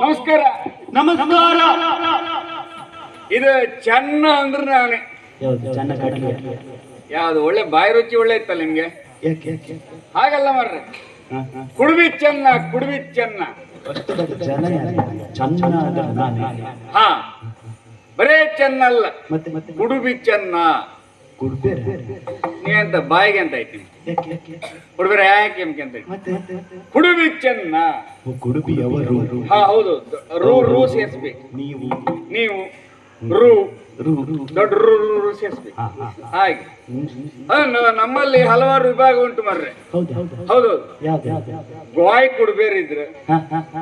ನಮಸ್ಕಾರ. ನಮಸ್ಕಾರ. ಇದು ಚೆನ್ನ ಅಂದ್ರೆ ನಾನೇ. ಯಾವ್ದು? ಚೆನ್ನ ಕಟ್ಲಿ ಯಾವ್ದು ಒಳ್ಳೆ ಬಾಯಿ ರುಚಿ ಒಳ್ಳೆ ಇತ್ತಲ್ಲ ನಿಮ್ಗೆ? ಯಾಕೆ ಯಾಕೆ? ಹಾಗಲ್ಲ ಮರ್ರೆ. ಕುಡುಬಿ ಚೆನ್ನ ಕುಡುಬಿ ಚೆನ್ನ. ಹಾ. ಬರೇ ಚೆನ್ನ ಅಲ್ಲ. ಕುಡುಬಿ ಚೆನ್ನ. ನೀ ಅಂತ ಬಾಯಿಗೆ ಅಂತ ಐತಿ. ಯಾಕೆ ಯಾಕೆ? ಅಂತ ಕುಡುಬಿ ಚೆನ್ನ. ಕುಡುಬಿ ಹಾ ಹೌದು ರೂ ರೂ ಸೇರಿಸ್ಬೇಕು ನೀವು ನೀವು ರೂ ರು. ದೊಡ್ಡ ರೂ ರೂ ರೂ ಸೇರಿಸ್ಬೇಕು. ಹಾಗೆ ನಮ್ಮಲ್ಲಿ ಹಲವಾರು ವಿಭಾಗ ಉಂಟು ಮರ್ರೆ ಹೌದು? ಗೋಯ್ ಕುಡುಬೇರಿದ್ರ ಹಾ.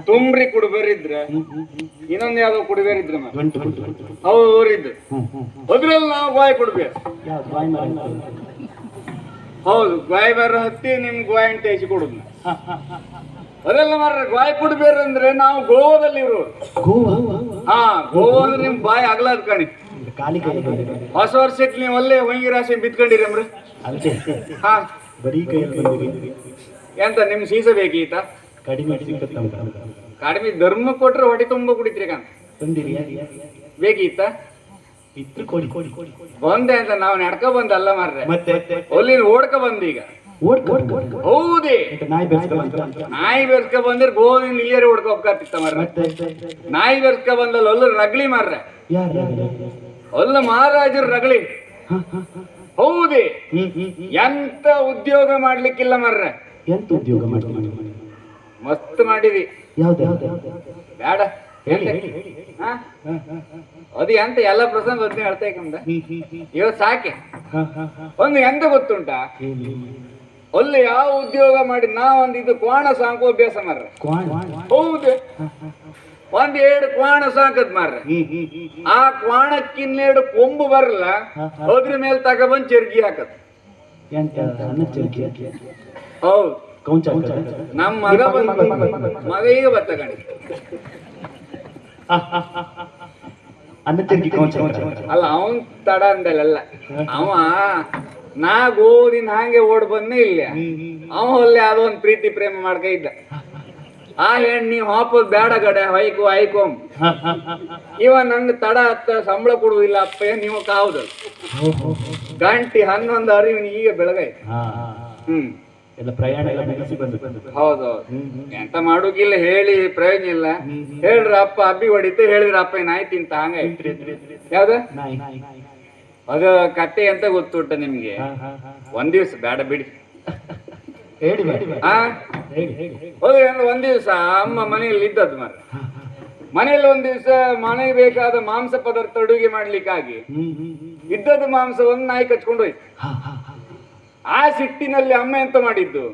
ತುಂಬ್ರಿ ಕುಡುಬೇರಿದ್ರ ಇನ್ನೊಂದು ಯಾವ್ದೋ ಕುಡುಬೇರಿದ್ರ ಹೌದು. ಅವ್ರಿದ್ರು. ಅದ್ರಲ್ಲಿ ನಾವು ಗೋಯ್ ಕುಡ್ಬೇರು? ಹೌದು ಗೋಯ್ ಬರ ಹತ್ತಿ ನಿಮ್ ಗೋಯ್ ಅಂತ ಹೆಚ್ಚಿ ಕೊಡುದು. ಅದೆಲ್ಲ ಮಾರ್ರೆ ಗೋಯ್ ಬೇರೆ ಅಂದ್ರೆ ನಾವು ಗೋವಾದಲ್ಲಿ ಇವರು ಹಾ ಗೋವಾ ಅಂದ್ರೆ ನಿಮ್ ಬಾಯಿ ಅಗಲಾದ್ ಕಣಿ. ಕಾಲಿ ಹೊಸ ವರ್ಷಕ್ಕೆ ನೀವು ಅಲ್ಲೇ ಹೊಂಗಿ ರಾಶಿ ಬಿತ್ಕೊಂಡಿರಿ ಅಲ್ದೆ ಹಾ. ಬರೀ ಎಂತ ನಿಮ್ ಸೀಸ ಬೇಕೀತ ಕಡಿಮೆ ಕಡಿಮೆ ಧರ್ಮ ಕೊಟ್ರೆ ಹೊಟ್ಟೆ ತುಂಬ ಕುಡಿತ್ರಿ ಬಂದಿರಿ ಬೇಕೀತ ಬಂದೆ ಅಂತ ನಾವು ನಡ್ಕ ಬಂದಲ್ಲ ಮಾರ್ರೆ. ಅಲ್ಲಿ ಓಡ್ಕ ಓಡ್ ಓಡ್ ಹೌದೇ. ನಾಯಿ ನಾಯಿ ಬೆರ್ಸ್ಕ ಬಂದ್ರೆ ಗೋವಿನ ಇಲ್ಲಿಯರೇ ಹೊಡ್ಕೊ ಹೋಗ್ತಿತ್ತ ಮಾರ್ರೆ. ನಾಯಿ ಬೆರ್ಸ್ಕ ಬಂದಲ್ಲ ಅಲ್ಲ ರಗಳಿ ಮಾರ್ರೆ. ಅಲ್ಲ ಮಹಾರಾಜರು ರಗಳಿ ಹೌದೇ. ಎಂತ ಉದ್ಯೋಗ ಮಾಡ್ಲಿಕ್ಕಿಲ್ಲ ಮಾರ್ರೆ. ಎಂತ ಉದ್ಯೋಗ ಮಾಡಿ ಮಸ್ತ್ ಮಾಡಿದಿ. ಬೇಡ ಅದು ಎಂತ ಎಲ್ಲ ಪ್ರಸಂಗ ಅದನ್ನೇ ಹೇಳ್ತಾ ಇಕ್ಕಂದ ಇವತ್ತು ಸಾಕೆ. ಒಂದು ಎಂತ ಗೊತ್ತುಂಟಾ? ಅಲ್ಲಿ ಯಾವ ಉದ್ಯೋಗ ಮಾಡಿ ನಾ ಒಂದು ಇದು ಕ್ವಾಣ ಸಾಂಕು ಅಭ್ಯಾಸ ಮಾರ್ರೆ ಕ್ವಾಣ? ಹೌದು. ಒಂದ್ ಎರಡು ಕ್ವಾಣ ಸಾಕದ್ ಮಾರ್ರೆ ಆ ಕ್ವಾಣಕ್ಕಿನ್ನೆರಡು ಕೊಂಬು ಬರಲ್ಲ ಅದ್ರ ಮೇಲೆ ತಗೊಬಂದ್ ಚರ್ಗಿ ಹಾಕದ್. ಎಂತ? ಅನ್ನ ಚರ್ಕಿ ಹೌದು. ಕೌಂಚ ನಮ್ ಮಗ ಬಂದ ಮಗ ಈಗ ಬತ್ತ ಕಣಿ ಅಲ್ಲ ಅವನ್ ತಡ ಅಂದಲ್ಲ ಅವ ನಾ ಗೋದಿನ ಹಾಗೆ ಓಡ್ ಬಂದೆ ಇಲ್ಲ. ಅವ ಅಲ್ಲೇ ಯಾವ್ದೋ ಒಂದ್ ಪ್ರೀತಿ ಪ್ರೇಮ ಮಾಡ್ಕ ಇದ್ದ. ಆ ಹೆಣ್ ನೀವ್ ಹಾಪದ್ ಬೇಡ ಕಡೆ ಹೈಕು ಹೈಕೋಮ್ ಇವ ನಂಗೆ ತಡ ಹತ್ತ ಸಂಬಳ ಕೊಡುವುದಿಲ್ಲ ಅಪ್ಪ ನೀವು ಕಾವ್ದು? ಗಂಟಿ ಹನ್ನೊಂದು ಅರಿವು ಈಗ ಬೆಳಗಾಯ್ತು ಹ್ಮ್. ಹೌದೌದು. ಎಂತ ಮಾಡೋಕಿಲ್ಲ ಹೇಳಿ ಪ್ರಯೋಜನ ಇಲ್ಲ. ಹೇಳ್ರ ಅಪ್ಪ ಅಬ್ಬಿ ಹೊಡಿತು ಹೇಳಿದ್ರ ಅಪ್ಪ ನಾಯಿ ಆಯ್ತು ಹಂಗ ಯಾವ್ದ? ಅದು ಕಟ್ಟೆ ಅಂತ ಗೊತ್ತುಂಟ ನಿಮ್ಗೆ. ಹಾ, ಹಾ, ಹಾ. ಒಂದ್ ದಿವ್ಸ ಬೇಡ ಬಿಡಿ. ಹೇಳಿ ಹೌದು ಒಂದ್ ದಿವ್ಸ ಅಮ್ಮ ಮನೆಯಲ್ಲಿ ಇದ್ದದ್ದು ಮರ ಮನೆಯಲ್ಲಿ ಒಂದ್ ದಿವ್ಸ ಮನೆಗೆ ಬೇಕಾದ ಮಾಂಸ ಪದಾರ್ಥ ಅಡುಗೆ ಮಾಡ್ಲಿಕ್ಕಾಗಿ ಇದ್ದದ್ದು ಮಾಂಸವನ್ನು ನಾಯಿ ಕಚ್ಕೊಂಡು ಹೋಯ್ತು. ಹಾ ಹಾ ಹಾ ಆ ಸಿಟ್ಟಿನಲ್ಲಿ ಅಮ್ಮ ಎಂತ ಮಾಡಿದ್ದು?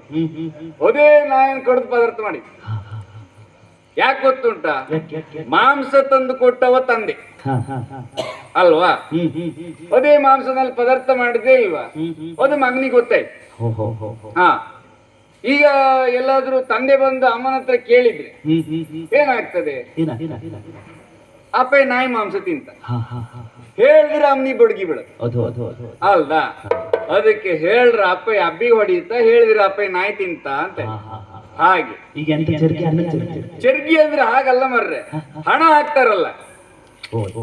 ಅದೇ ನಾಯನ್ ಕಡ್ದು ಪದಾರ್ಥ ಮಾಡಿದ್ದು. ಯಾಕೆ ಗೊತ್ತುಂಟಾ? ಮಾಂಸ ತಂದು ಕೊಟ್ಟವ ತಂದೆ. ಅಲ್ವಾ? ಅದೇ ಮಾಂಸದಲ್ಲಿ ಪದಾರ್ಥ ಮಾಡಿದ್ದೇ ಇಲ್ವಾ? ಅದು ಮಗನಿಗೆ ಗೊತ್ತಾಯ್ತು. ಹೋ. ಈಗ ಎಲ್ಲಾದ್ರೂ ತಂದೆ ಬಂದು ಅಮ್ಮನ ಹತ್ರ ಕೇಳಿದ್ರೆ ಏನಾಗ್ತದೆ? ಏನ ಏನ ಏನ ಅಪ್ಪ ನಾಯಿ ಮಾಂಸ ತಿಂತ. ಹೇಳಿದ್ರೆ ಅಮ್ಮನಿ ಬಡ್ಗಿ ಬಿಡುತ್ತೆ ಅಲ್ದಾ? ಅದಕ್ಕೆ ಹೇಳ್ರ ಅಪ್ಪ ಅಬ್ಬಿ ಹೊಡಿತ ಹೇಳಿದ್ರ ಅಪ್ಪ ನಾಯಿ ತಿಂತ ಅಂತ ಹಾಗೆ. ಚರ್ಗಿ ಅಂದ್ರೆ ಹಾಗಲ್ಲ ಮರ್ರೆ. ಹಣ ಹಾಕ್ತಾರಲ್ಲ.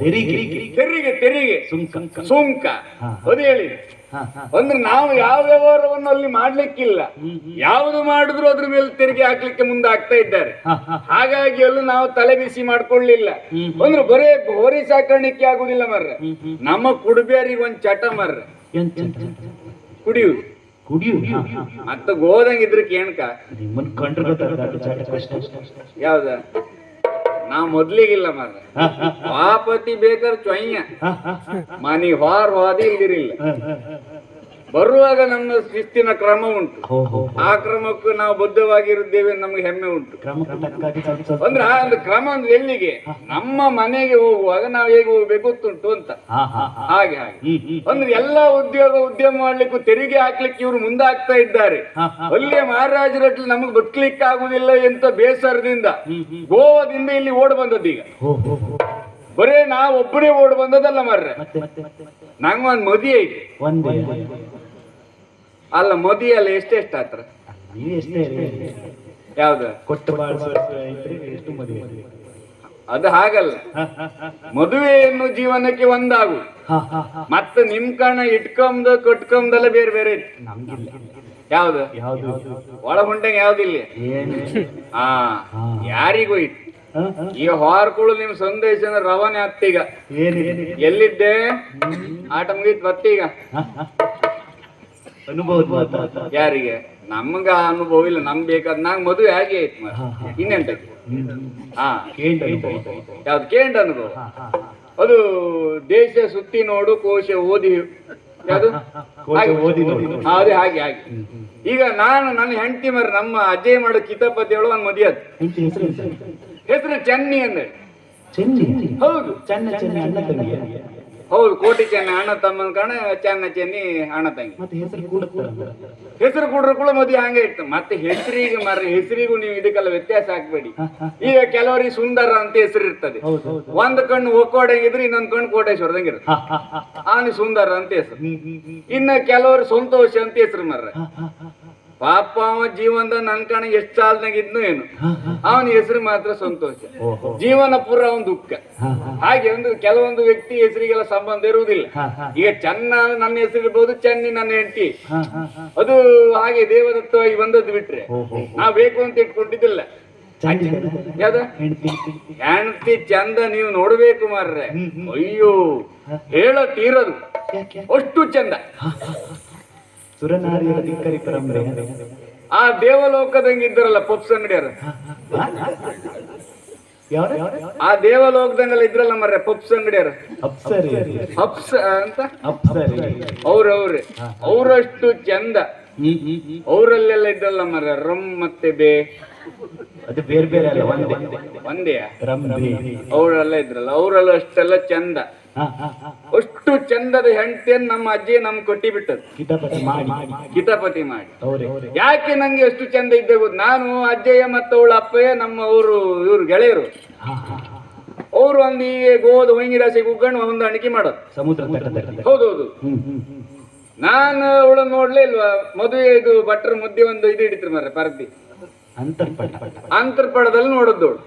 ತೆರಿಗೆ ತೆರಿಗೆ. ತೆರಿಗೆ ಸುಂಕ. ಸುಂಕ. ಅದು ಹೇಳಿ. ಅಂದ್ರೆ ನಾವು ಯಾವ ವ್ಯವಹಾರವನ್ನು ಅಲ್ಲಿ ಮಾಡ್ಲಿಕ್ಕಿಲ್ಲ. ಯಾವ್ದು ಮಾಡಿದ್ರು ಅದ್ರ ಮೇಲೆ ತೆರಿಗೆ ಹಾಕ್ಲಿಕ್ಕೆ ಮುಂದೆ ಆಗ್ತಾ ಇದ್ದಾರೆ ಹಾಗಾಗಿ ಅಲ್ಲೂ ನಾವು ತಲೆ ಬಿಸಿ ಮಾಡ್ಕೊಳ್ಲಿಲ್ಲ ಅಂದ್ರೆ ಬರೇ ಹೋರಿ ಸಾಕಾಣಿಕೆ ಆಗುದಿಲ್ಲ ಮರ್ರೆ. ನಮ್ಮ ಕುಡುಬೇರಿಗೆ ಒಂದ್ ಚಟ ಮರ್ರೆ? ಕುಡಿಯು ಹಾ ಮತ್ತ ಗೋದಂಗಿದ್ರೆ ಕೇಣ್ಕ? ನಿಮ್ಮನ್ ಕಂಡ್ರೆ ಯಾವ್ದ? ನಾವ್ ಮೊದ್ಲಿಗಿಲ್ಲ ಮಾರ ವಾಪತಿ ಬೇಕಾದ್ರೆ ಚೊಯ್ಯ. ಮನಿ ಹೊರ ಹೋದಿ ಇಲ್ದಿರಿಲ್ಲ. ಬರುವಾಗ ನಮ್ಮ ಶಿಸ್ತಿನ ಕ್ರಮ ಉಂಟು. ಆ ಕ್ರಮಕ್ಕೂ ನಾವು ಬದ್ಧವಾಗಿರುತ್ತೇವೆ ನಮ್ಗೆ ಹೆಮ್ಮೆ ಉಂಟು. ಅಂದ್ರೆ ಆ ಒಂದು ಕ್ರಮ ಅಂದ್ರೆ ಎಲ್ಲಿಗೆ? ನಮ್ಮ ಮನೆಗೆ ಹೋಗುವಾಗ ನಾವು ಹೇಗೆ ಹೋಗ್ಬೇಕು ಗೊತ್ತುಂಟು ಅಂತ. ಹಾಗೆ ಹಾಗೆ. ಅಂದ್ರೆ ಎಲ್ಲಾ ಉದ್ಯೋಗ ಉದ್ಯಮ ಮಾಡ್ಲಿಕ್ಕೂ ತೆರಿಗೆ ಹಾಕ್ಲಿಕ್ಕೆ ಇವರು ಮುಂದಾಗ್ತಾ ಇದ್ದಾರೆ. ಅಲ್ಲಿ ಮಹಾರಾಜರಲ್ಲಿ ಮಹಾರಾಜರಟ್ಲಿ ನಮಗೆ ಬದುಕಲಿಕ್ಕೆ ಆಗುದಿಲ್ಲ ಎಂತ ಬೇಸರದಿಂದ ಗೋವಾದಿಂದ ಇಲ್ಲಿ ಓಡ್ ಬಂದದ್ದು ಈಗ. ಬರೇ ನಾವು ಒಬ್ಬರೇ ಓಡ್ ಬಂದದಲ್ಲ ಮಾರ್ರೆ. ಮತ್ತೆ ಮತ್ತೆ ಐತೆ ಮದಿ ಅಲ್ಲ ಮೋದಿ ಅಲ್ಲ ಎಷ್ಟೆಷ್ಟು ಹತ್ರ ನೀವು ಎಷ್ಟೇ ಹೇಳಿ. ಯಾವ್ದು? ಕೊಟ್ಟು ಎಷ್ಟು ಮದುವೆ? ಅದು ಹಾಗಲ್ಲ. ಮದುವೆಯನ್ನು ಜೀವನಕ್ಕೆ ಒಂದಾಗು. ಮತ್ತೆ ನಿಮ್ ಕಣ ಇಟ್ಕೊಂಬ ಕೊಟ್ಕೊಂಬ್ದೆಲ್ಲ ಬೇರೆ ಬೇರೆ ಯಾವ್ದು? ಯಾವ್ದು? ಒಳ ಹೊಂಟಂಗ ಯಾವ್ದಿಲ್ಲ ಹಾ ಯಾರಿಗೂ ಇತ್ತು. ಈಗ ಹೊರಕುಳು ನಿಮ್ ಸಂದೇಶ ರವಾನೆ ಆಗ್ತೀಗ? ಎಲ್ಲಿದ್ದೆ? ಆಟ ಮುಗೀತ್ ಬತ್ತೀಗ. ಅನುಭವದ ಮಾತಾಡ್ತಾ ಯಾರಿಗೆ? ನಮ್ಗ ಅನುಭವ ಇಲ್ಲ ನಮ್ ಬೇಕಾದ್ ನಂಗ್ ಮದುವೆ ಆಗಿ ಆಯ್ತು ಮರ ಇನ್ನೆಂತ ಹಾ ಕೇಂದ್ರ. ಯಾವ್ದು ಕೇಂದ್ರ ಅನುಭವ. ಅದು ದೇಶ ಸುತ್ತಿ ನೋಡು ಕೋಶ ಓದಿ. ಯಾವುದು? ಅದೇ ಹಾಗೆ ಹಾಗೆ. ಈಗ ನಾನು ನನ್ನ ಹೆಂಡತಿ ಮರ ನಮ್ಮ ಅಜಯ್ ಮಾಡೋ ಕಿತಾಪತಿ ಹೇಳೋ ಒಂದು ಮದುವೆ ಹೆಸರು? ಚೆನ್ನಿ ಅಂದ್ರೆ. ಹೌದು. ಚೆನ್ನ ಚೆನ್ನ ಹೌದು ಕೋಟಿ ಚೆನ್ನ ಅಣ್ಣ ತಮ್ಮನ ಕಾಣ ಚೆನ್ನ ಚೆನ್ನಿ ಅಣ್ಣ ತಂಗಿ. ಮತ್ತೆ ಹೆಸರು ಕೂಡುತ್ತಾರಲ್ಲ ಹೆಸರು ಕೊಡ್ರು ಕೂಡ ಮದುವೆ ಹಂಗೆ ಇತ್ತು. ಮತ್ತೆ ಹೆಸರಿಗೆ ಮರ ಹೆಸರಿಗೂ ನೀವು ಇದಕ್ಕೆಲ್ಲ ವ್ಯತ್ಯಾಸ ಹಾಕ್ಬೇಡಿ. ಈಗ ಕೆಲವರಿಗೆ ಸುಂದರ ಅಂತ ಹೆಸರು ಇರ್ತದೆ. ಒಂದ್ ಕಣ್ಣು ಒಕ್ಕೋಡಂಗಿದ್ರೆ ಇನ್ನೊಂದ್ ಕಣ್ಣು ಕೋಟೇಶ್ವರ ಹ, ಹ, ಹ, ಹ. ಅವನಿಗೆ ಸುಂದರ ಅಂತ ಹೆಸರು. ಇನ್ನ ಕೆಲವರು ಸಂತೋಷ ಅಂತ ಹೆಸರು ಮರ್ರ. ಪಾಪ ಅವ ಜೀವನದ ನನ್ ಕಣ ಎಷ್ಟ್ ಸಾಲ್ನಾಗ ಇದ್ನು ಏನು. ಅವನ ಹೆಸರು ಮಾತ್ರ ಸಂತೋಷ. ಜೀವನ ಪೂರ ಅವನ್ ದುಃಖ. ಹಾಗೆ ಒಂದು ಕೆಲವೊಂದು ವ್ಯಕ್ತಿ ಹೆಸರಿಗೆಲ್ಲ ಸಂಬಂಧ ಇರುವುದಿಲ್ಲ. ಈಗ ಚೆನ್ನ ನನ್ನ ಹೆಸರು ಇರ್ಬೋದು ಚೆನ್ನಿ ನನ್ನ ಹೆಂಡತಿ. ಅದು ಹಾಗೆ ದೇವದತ್ತವಾಗಿ ಬಂದದ್ದು ಬಿಟ್ರೆ ನಾವು ಬೇಕು ಅಂತ ಇಟ್ಕೊಂಡಿದ್ದಿಲ್ಲ. ಹೆಂಡತಿ. ಚಂದ ನೀವು ನೋಡ್ಬೇಕು ಮಾರ್ರೆ. ಅಯ್ಯೋ. ಹೇಳ ತೀರದು ಅಷ್ಟು ಚಂದ. ಧಿಕ್ಕರಿ ಪರಂಪರೆ ಆ ದೇವಲೋಕದಂಗೆ ಇದ್ರಲ್ಲ ಪಪ್ಸ್ ಅಂಗಡಿಯರ ಆ ದೇವಲೋಕದಂಗೆಲ್ಲ ಇದ್ರಲ್ಲ ಮರ್ರೆ ಪಪ್ಸ್ ಅಂಗಡಿಯರ ಅಪ್ಸರಿ. ಪಪ್ಸ್ ಅಂತ? ಅವ್ರವ್ರೆ ಅವರಷ್ಟು ಚಂದ. ಅವರಲ್ಲೆಲ್ಲ ಇದ್ರಲ್ಲ ಮರ್ರೆ ರಮ್ ಮತ್ತೆ ಬೇ. ಅದು ಬೇರೆ ಬೇರೆ ಅಲ್ಲ ಒಂದೇ. ಒಂದೇ. ಅವರೆಲ್ಲ ಇದ್ರಲ್ಲ ಅವರೆಲ್ಲ ಅಷ್ಟೆಲ್ಲ ಚಂದ. ಅಷ್ಟು ಚಂದದ ಹೆಂಡತಿಯನ್ನು ನಮ್ಮ ಅಜ್ಜಿ ನಮ್ ಕೊಟ್ಟಿ ಬಿಟ್ಟದ್ದು ಕಿತಾಪತಿ ಮಾಡಿ. ಕಿತಾಪತಿ ಮಾಡಿ. ಯಾಕೆ ನಂಗೆ ಎಷ್ಟು ಚಂದ ಇದ್ದೆ ಗೊತ್ತು? ನಾನು ಅಜ್ಜಯ್ಯ ಮತ್ತು ಅವಳ ಅಪ್ಪಯ್ಯ ನಮ್ಮ ಅವರು ಇವ್ರು ಗೆಳೆಯರು. ಅವರು ಒಂದು ಈ ಗೋಧು ಹೊಂಗಿರಾಸಿ ಒಂದು ಹೊಂದಾಣಿಕೆ ಮಾಡೋದು. ಸಮುದ್ರ ಹೌದೌದು. ನಾನು ಅವಳನ್ನ ನೋಡ್ಲೇ ಇಲ್ವಾ? ಮದುವೆ ಇದು ಭಟ್ರ ಮುದ್ದೆ ಒಂದು ಇದು ಹಿಡಿತ್ರು ಮಾರ್ರೆ ಪರದಿ ಅಂತರ್ಪಟ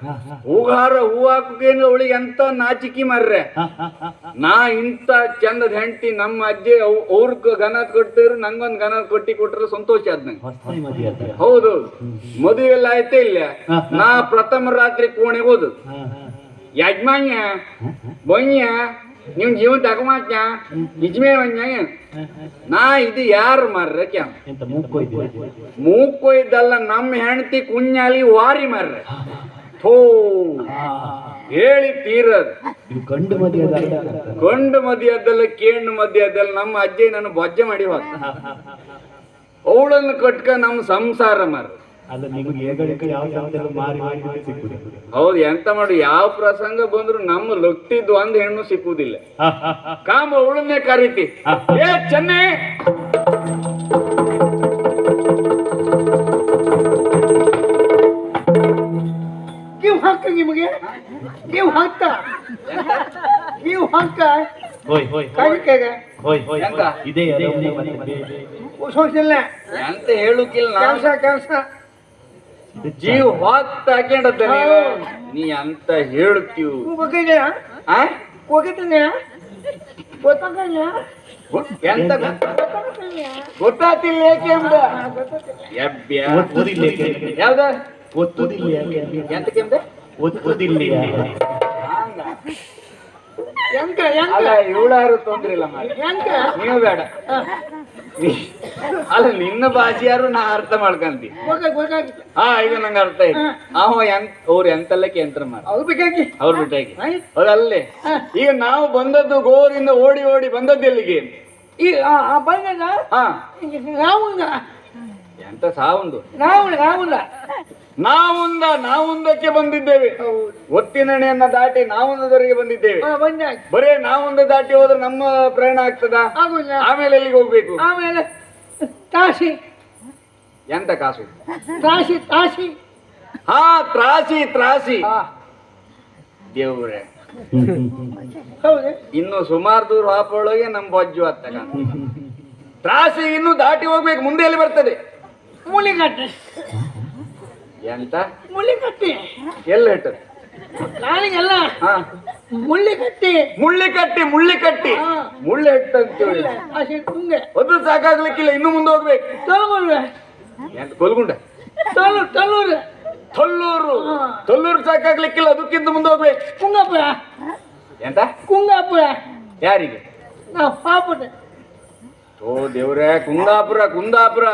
ಹ, ಹ, ಹೂಗಾರ ಹೂ ಹಾಕುಕೇನು ಅವಳಿಗೆ ಎಂತ ನಾಚಿಕಿ ಮರ್ರೆ. ನಾ ಇಂತ ಚಂದದ ಹೆಂಡತಿ ನಮ್ಮ ಅಜ್ಜಿ ಅವ್- ಘನ ಗನ ಕೊಡ್ತಿದ್ರು ನಂಗೊಂದ್ ಗನ ಕೊಟ್ಟಿ ಕೊಟ್ಟರೆ ಸಂತೋಷ ಆದ್ ಹೌದು. ಮದುವೆ ಎಲ್ಲ ಆಯ್ತೇ ಇಲ್ಲ. ನಾ ಪ್ರಥಮ ರಾತ್ರಿ ಕೋಣೆಗೆ ಹೋದು. ಯಜಮಾನ್ಯ ಬೊಯ್ಯ ನೀವು ಜೀವನ ತಗೊಂಡ್ಯ ನಿಜಮೇ ಬಂದ್ಯಾಗ ನಾ ಇದು ಯಾರು ಮಾರ್ರ ಕ್ಯಾ? ಮೂಕು ಇದ್ದಲ್ಲ ನಮ್ಮ ಹೆಂಡತಿ ಕುಂಜಾಲಿ ವಾರಿ ಮಾರ್ರ. ಥೋ. ಹೇಳಿ ತೀರದ್. ಗಂಡು ಮದಿ ಗಂಡು ಮದಿಯದ್ದಲ್ಲ ಕೇಂಡು ಅದಲ್ಲ ನಮ್ಮ ಅಜ್ಜಿ ನನ್ನ ಬೊಜ್ಜೆ ಮಾಡಿ ಹೋದ ಅವಳನ್ನು ಕಟ್ಕ ನಮ್ಮ ಸಂಸಾರ ಮಾರ ಅಲ್ಲ ನಿಮಗೆ ಏಗಳಿಗೆ ಯಾವ ಜಾಗದಲ್ಲೂ ಮಾರಿ ಮಾಡಿ ಸಿಕ್ಕುದು. ಹೌದು ಎಂತ ಮಾಡು ಯಾವ ಪ್ರಸಂಗ ಬಂದ್ರು ನಮ್ಮ ಲೊಟ್ಟಿದ್ ಒಂದ್ ಹೆಣ್ಣು ಸಿಕ್ಕುದಿಲ್ಲ ಕಾಮ ಉಳುಮೆ ಕರೀತಿ. ಏ ಚೆನ್ನೆ! ನೀವು ಹಾಕ ನಿಮಗೆ? ನೀವು ಹಾಕ್ತ? ನೀವು ಹಾಕ್ತ? ಹೋಯ್ ಹೋಯ್ ಕಾಣಿಕೆಗೆ ಹೋಯ್ ಹೋಯ್ ಎಂತ? ಇದೇ. ಸೋಸಿಲ್ಲ ಎಂತ ಹೇಳುಕಿಲ್ಲ ಕೆಲಸ ಕೆಲಸ. ಜೀವ ಹೊತ್ತ. ನೀ ಅಂತ ಹೇಳ್ತೀವ್ ಎಂತ ಗೊತ್ತಾತಿಲ್ಲ ಯಾಕೆ ಎಂಬ ಎಂತ? ಯಾವ್ದ? ಯಾಕೆ? ಎಂತಕ್ಕೆ ಅಲ್ಲ ಇವಳಾರು ತೊಂದ್ರೆ ಇಲ್ಲ ಮಾರ್ರೆ. ಎಂತ ನೀವು ಬೇಡ. ಅಲ್ಲ ನಿನ್ನ ಬಾಜಿಯಾರು ಯಾರು ನಾ ಅರ್ಥ ಮಾಡ್ಕಂತಿ. ಹಾ ಈಗ ನಂಗೆ ಅರ್ಥ ಆಯ್ತು. ಅವ ಎಂತ ಅವ್ರು ಎಂತಲ್ಲಕ್ಕೆ ಯಂತ್ರ ಮಾಡ ಅವ್ರು ಬೇಕಾಗಿ. ಅವ್ರ ಬಿಟ್ಟಾಗಿ ಈಗ ನಾವು ಬಂದದ್ದು ಗೋರಿಂದ ಓಡಿ ಓಡಿ ಬಂದದ್ದು ಎಲ್ಲಿಗೆ? ಈ ಆ ಬಂದ ಹಾ. ನಾವುಂದ ಎಂತ ಸಾವುಂದು ನಾವು ನಾವುಂದ ನಾವುಂದ ನಾವುಂದಕ್ಕೆ ಬಂದಿದ್ದೇವೆ. ಒತ್ತಿನಣೆಯನ್ನ ದಾಟಿ ನಾವುಂದದವರೆಗೆ ಬಂದಿದ್ದೇವೆ. ಬಂದ. ಬರೇ ನಾವೊಂದು ದಾಟಿ ಹೋದ್ರೆ ನಮ್ಮ ಪ್ರಯಾಣ ಆಗ್ತದ? ಆಮೇಲೆ ಎಲ್ಲಿಗೆ ಹೋಗ್ಬೇಕು? ಆಮೇಲೆ ಕಾಶಿ. ಎಂತ ಕಾಸು ತ್ರಾಸಿ ತ್ರಾಸಿ ಹಾ ತ್ರಾಸಿ ತ್ರಾಸಿ. ಆ ದೇವ್ರೆ. ಹೌದು? ಇನ್ನು ಸುಮಾರು ದೂರ ಹಾಪೊಳಗೆ ನಮ್ ಬೊಜ್ಜು ಹತ್ತಗ ತ್ರಾಸಿ ಇನ್ನು ದಾಟಿ ಹೋಗ್ಬೇಕು ಮುಂದೆ ಎಲ್ಲಿ ಬರ್ತದೆ? ಮುನಿಗಟ್ಟೆ ಎಂತ? ಮುಳ್ಳಿಕಟ್ಟಿ ಎಲ್ಲ ಇಟ್ಟದ್ದು ಕಾಲಿಗೆಲ್ಲ ಹಾ. ಮುಳ್ಳಿಕಟ್ಟಿ ಮುಳ್ಳಿಕಟ್ಟಿ ಮುಳ್ಳಿಕಟ್ಟಿ. ಕಟ್ಟಿ ಮುಳ್ಳಿ ಇಟ್ಟಂತೇಳಿ ಆಸೆ ಅದು ಸಾಕಾಗ್ಲಿಕ್ಕಿಲ್ಲ ಇನ್ನು ಮುಂದೆ ಹೋಗ್ಬೇಕು. ತೊಲಗುಲ್ವೆ ಎಂತ ಕೊಲ್ಗುಂಡ ತೊಲು ತೊಲೂರು ತೊಲ್ಲೂರು ತೊಲ್ಲೂರು ಸಾಕಾಗ್ಲಿಕ್ಕಿಲ್ಲ ಅದಕ್ಕಿಂತ ಮುಂದೆ ಹೋಗ್ಬೇಕು. ಕುಂಗಾಪುರ ಎಂತ? ಕುಂಗಾಪುರ ಯಾರಿಗೆ? ನಾವು ಪಾಪುಟ ಓ ದೇವ್ರೇ ಕುಂದಾಪುರ ಕುಂದಾಪುರ.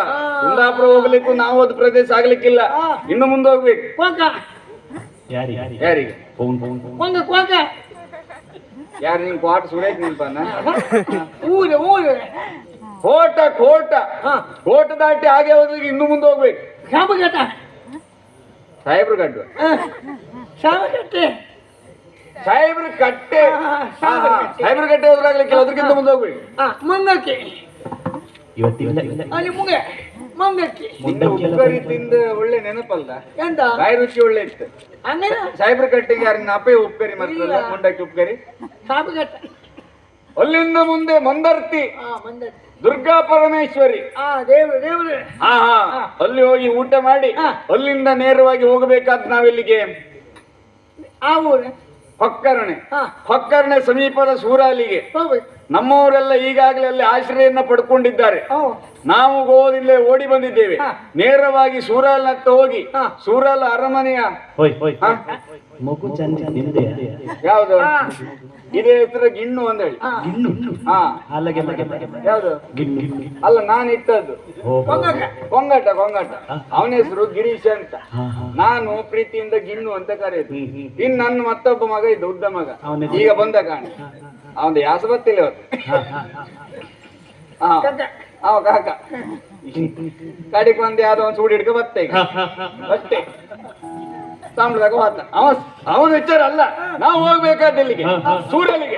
ಕುಂದಾಪುರ ಹೋಗ್ಲಿಕ್ಕೂ ನಾವು ಅದು ಪ್ರದೇಶ ಆಗ್ಲಿಕ್ಕಿಲ್ಲ. ಇನ್ನು ಮುಂದೆ ಹೋಗ್ಬೇಕು. ಕೋಕ. ಯಾರಿ ಯಾರಿಗೆ? ಫೋನ್ ಫೋನ್ ಫೋನ್ ಕೊಂಗ ಕೋಕ. ಯಾರು ನಿನ್ ಕ್ವಾಟ್ ಸುಡೇಕ್ ನಿಲ್ಪಾನ ಊರು ಊರು. ಕೋಟ ಕೋಟ. ಹಾ. ಕೋಟ ದಾಟಿ ಹಾಗೆ ಹೋಗ್ಲಿಕ್ಕೆ ಇನ್ನು ಮುಂದೆ ಹೋಗ್ಬೇಕು. ಶಾಪಗಟ್ಟ ಸಾಹೇಬ್ರು ಗಡ್ಡು ಶಾಪಗಟ್ಟೆ ಸಾಹೇಬ್ರ ಕಟ್ಟೆ. ಸಾಹೇಬ್ರ ಕಟ್ಟೆ ಹೋದ್ರಾಗ್ಲಿಕ್ಕೆ ಅದಕ್ಕಿಂತ ಮುಂದೆ ಹೋಗ್ಬೇಕು. ಮುಂದಕ್ಕೆ. ಮಂಗಕ್ಕೆ ಇವತ್ತಿಲ್ಲ ಅಲ್ಲಿ ಮುಂಗೆ ಮಂಗಕ್ಕೆ. ತಿಂದ ಒಳ್ಳೆ ನೆನಪಲ್ಲ ಎಂತ ಬಾಯಿ ರುಚಿ ಒಳ್ಳೆ ಇತ್ತು. ಹಂಗೇನ? ಸಾಹೇಬ್ರ ಕಟ್ಟಿಗೆ ಯಾರನ್ನ ಅಪ್ಪೆ ಉಪ್ಪೇರಿ ಮಾತ್ರ ಇಲ್ಲ. ಮುಂಡಕ್ಕೆ ಉಪ್ಪೇರಿ? ಶಾಪಗಟ್ಟ ಅಲ್ಲಿಂದ ಮುಂದೆ ಮಂದರ್ತಿ. ದುರ್ಗಾ ಪರಮೇಶ್ವರಿ. ಹಾ ದೇವ್ರು ದೇವ್ರು. ಹಾ ಹಾ ಅಲ್ಲಿ ಹೋಗಿ ಊಟ ಮಾಡಿ ಹಾ. ಅಲ್ಲಿಂದ ನೇರವಾಗಿ ಹೋಗಬೇಕಾದ್ ನಾವೆಲ್ಲಿಗೆ? ಆ ಊರು. ಹೊಕ್ಕರಣೆ. ಹಾ. ಹೊಕ್ಕರಣೆ ಸಮೀಪದ ಸೂರಾಲಿಗೆ. ನಮ್ಮವರೆಲ್ಲ ಈಗಾಗಲೇ ಅಲ್ಲಿ ಆಶ್ರಯನ್ನ ಪಡ್ಕೊಂಡಿದ್ದಾರೆ. ನಾವು ಗೋದಿಲ್ಲೇ ಓಡಿ ಬಂದಿದ್ದೇವೆ. ನೇರವಾಗಿ ಸೂರಾಲ್ನತ್ತ ಹೋಗಿ. ಸೂರಾಲ್ ಅರಮನೆಯ ಹೋಯ್ ಹೋಯ್. ಮಗು ಚಂದ ನಿಂದೆ ಯಾವ್ದು? ಹಾ. ಇದೇ ಹೆಸರು ಗಿಣ್ಣು ಅಂತ ಹೇಳಿ. ಗಿಣ್ಣು? ಹಾ. ಯಾವ್ದು? ಗಿಣ್ಣು ಗಿಣ್ಣು ಅಲ್ಲ ನಾನು ಇತ್ತದ್ದು ಕೊಂಗಟ ಕೊಂಗಟ ಅವನ ಹೆಸರು ಗಿರೀಶ್ ಅಂತ. ನಾನು ಪ್ರೀತಿಯಿಂದ ಗಿಣ್ಣು ಅಂತ ಕರೆಯೋದು. ಇನ್ನು ನನ್ನ ಮತ್ತೊಬ್ಬ ಮಗ ಇದ್ದ ಉದ್ದ ಮಗ. ಈಗ ಬಂದ ಕಾಣ ಅವನ ಯಾಸ ಬತ್ತಿಲ್ಲ ಅವತ್ತು ಕಕ್ಕ ಅವ ಕಾಕ. ಕಡೆಗೆ ಬಂದು ಯಾವ್ದೋ ಒಂದು ಸೂಡಿ ಹಿಡ್ಕೊ ಬತ್ತೆ ಬತ್ತೆ ಅಷ್ಟೇ ತಾಮ್ರದಾಗ ಹೋತ ಅವ ಅವನ ವಿಚಾರ ಅಲ್ಲ ನಾವು ಹೋಗ್ಬೇಕಾದ ಇಲ್ಲಿಗೆ ಸೂರ್ಯನಿಗೆ.